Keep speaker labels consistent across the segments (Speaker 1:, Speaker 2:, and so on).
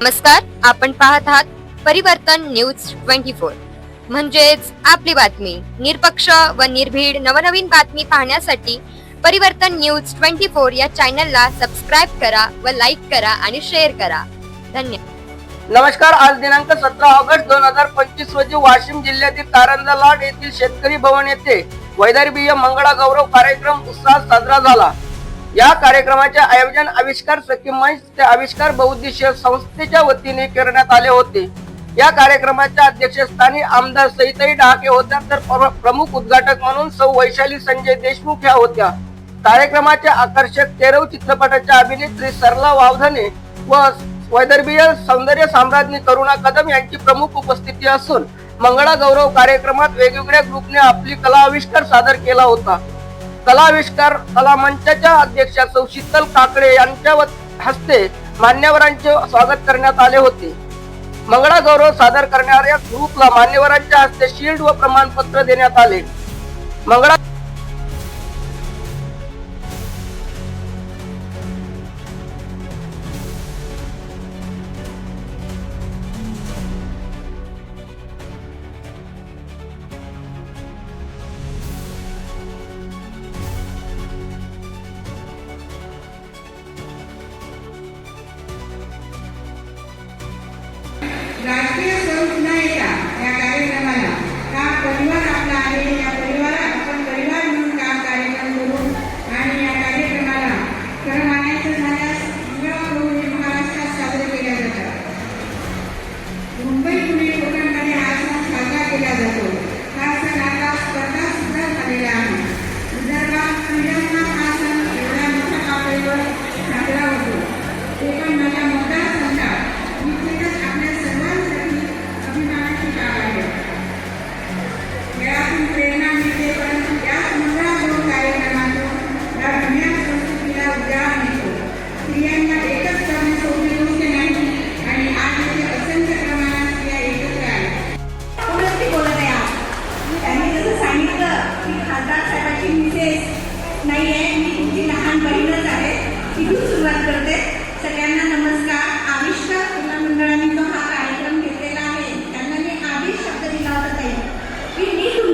Speaker 1: नमस्कार आपण पाहत आहात परिवर्तन न्यूज ट्वेंटी फोर. म्हणजेच आपली बातमी निरपक्ष व निर्भीड नवनवीन बातमी पाहण्यासाठी परिवर्तन न्यूज ट्वेंटी फोर या चॅनलला सबस्क्राईब करा व लाईक करा आणि शेअर करा. धन्यवाद.
Speaker 2: नमस्कार आज दिनांक सतरा ऑगस्ट दोन हजार पंचवीस रोजी वाशिम जिल्ह्यातील कारंजा लाड येथील शेतकरी भवन येथे वैदर्भीय मंगळा गौरव कार्यक्रम उत्साहात साजरा झाला. या कार्यक्रमाचे आयोजन आविष्कार सखी मंच ते आविष्कार बहुउद्देशीय संस्थेच्या वतीने करण्यात आले होते. या कार्यक्रमाच्या अध्यक्षस्थानी आमदार सईताई डहाके होत्या तर प्रमुख उद्घाटक म्हणून सौ वैशाली संजय देशमुख ह्या होत्या. कार्यक्रमाचे आकर्षक तेरव चित्रपटाच्या अभिनेत्री सरला वावधने व वैदर्भीय सौंदर्य साम्राज्ञी करुणा कदम यांची प्रमुख उपस्थिती असून मंगळा गौरव कार्यक्रमात वेगवेगळ्या ग्रुपने आपली कला आविष्कार सादर केला होता. कला आविष्कार कला मंचाच्या अध्यक्षा सौ शीतल काकडे यांच्या व- हस्ते मान्यवरांचे स्वागत करण्यात आले होते. मंगळा गौरव सादर करणाऱ्या ग्रुपला मान्यवरांच्या हस्ते शिल्ड व प्रमाणपत्र देण्यात आले. मंगळा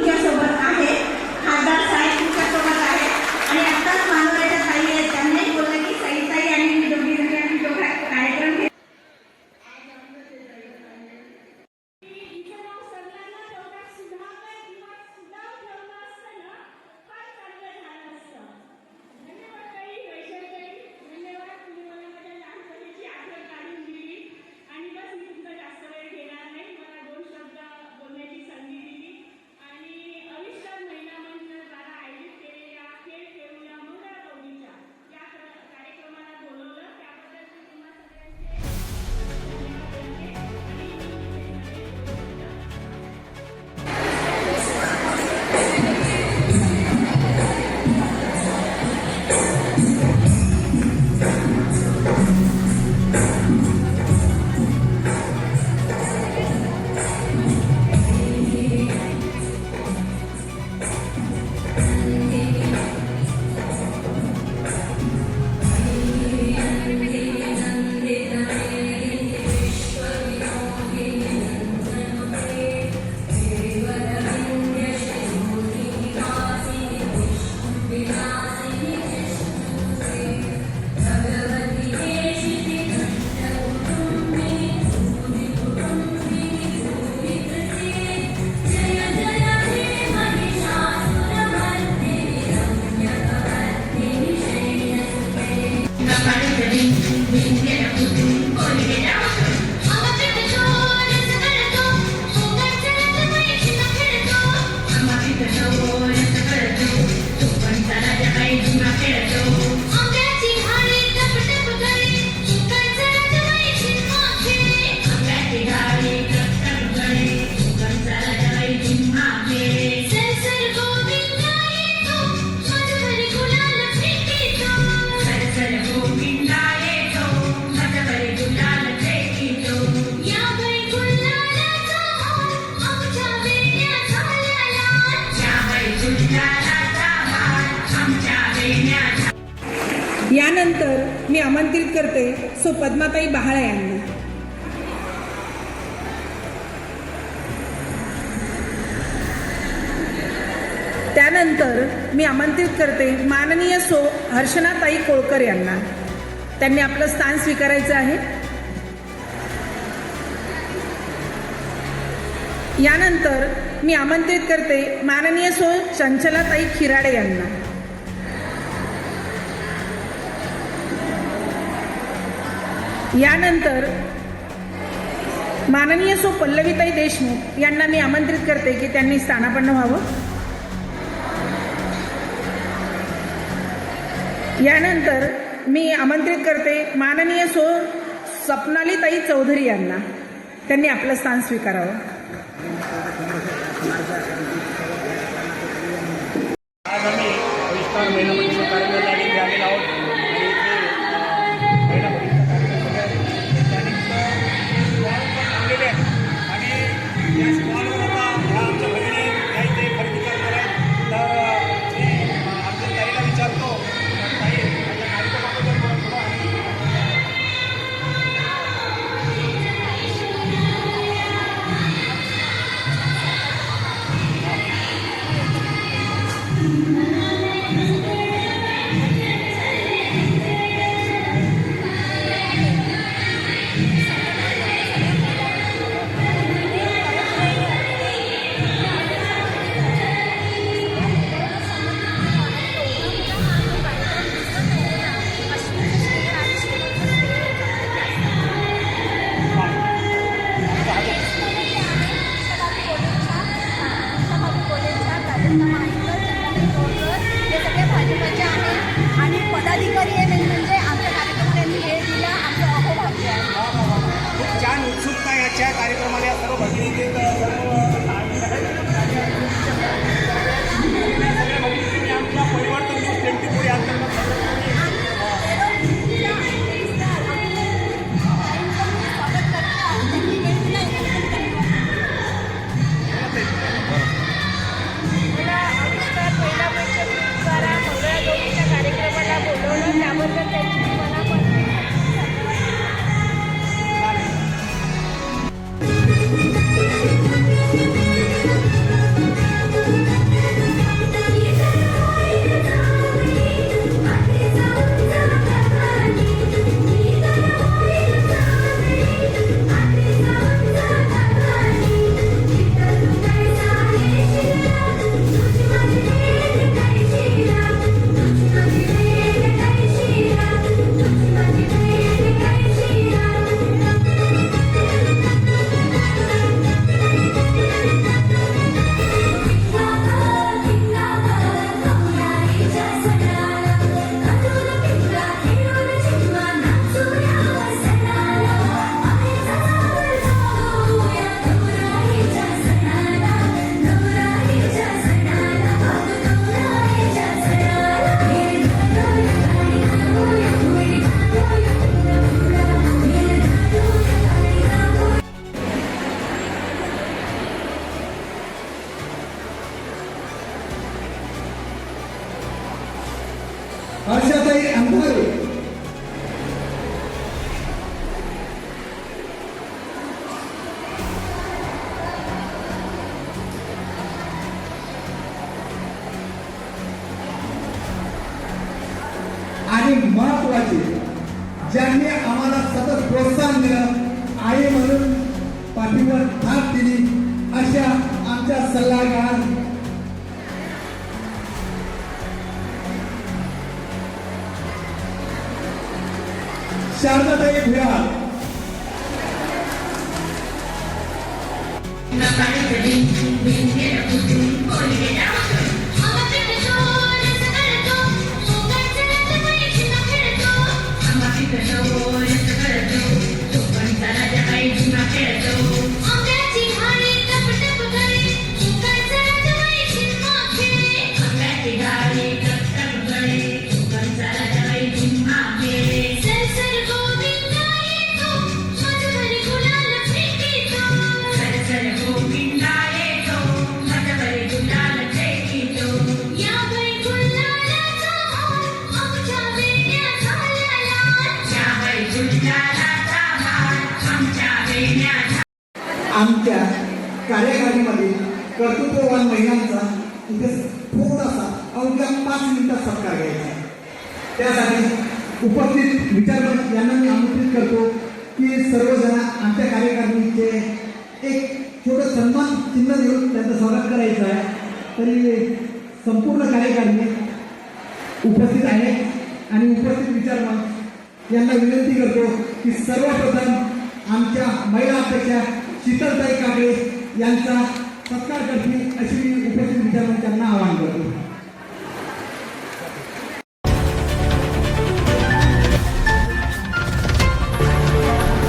Speaker 3: की मी
Speaker 4: आमंत्रित करते सो पद्माताई बहाळे यांना. त्यानंतर मी आमंत्रित करते माननीय सो हर्षणाताई कोळकर यांना. त्यांनी आपलं स्थान स्वीकारायचं आहे. यानंतर मी आमंत्रित करते माननीय सो चंचलाताई खिराडे यांना. यानंतर माननीय सो पल्लवीताई देशमुख यांना मी आमंत्रित करते की त्यांनी स्थानापन्न व्हावं. यानंतर मी आमंत्रित करते माननीय सो सपनालीताई चौधरी यांना. त्यांनी आपलं स्थान स्वीकारावं.
Speaker 5: आजच्या कार्यक्रमाला
Speaker 6: या सर्व भगिनी
Speaker 5: दिला
Speaker 7: आई म्हणून पाठीवर हात दिली. अशा आमच्या सल्लागार शारदाताई भिडाळ आमच्या कर्तृत्ववान महिलांचा
Speaker 5: इथे थोडासा अवघ्या पाच मिनिटात सत्कार घ्यायचा आहे. त्यासाठी उपस्थित विचारवंत यांना मी आमंत्रित करतो की सर्वजण आमच्या कार्यकारिणीचे एक छोटं सन्मान चिन्ह देऊन त्यांचं स्वागत करायचं आहे तरी संपूर्ण कार्यकारिणी उपस्थित आहे आणि उपस्थित विचारवंत यांना विनंती करतो की सर्वप्रथम आमच्या महिला अध्यक्षा शीतलताई काकडे यांचा सत्कार करतील अशी मी उपस्थित विचारमंचांना आवाहन करतो.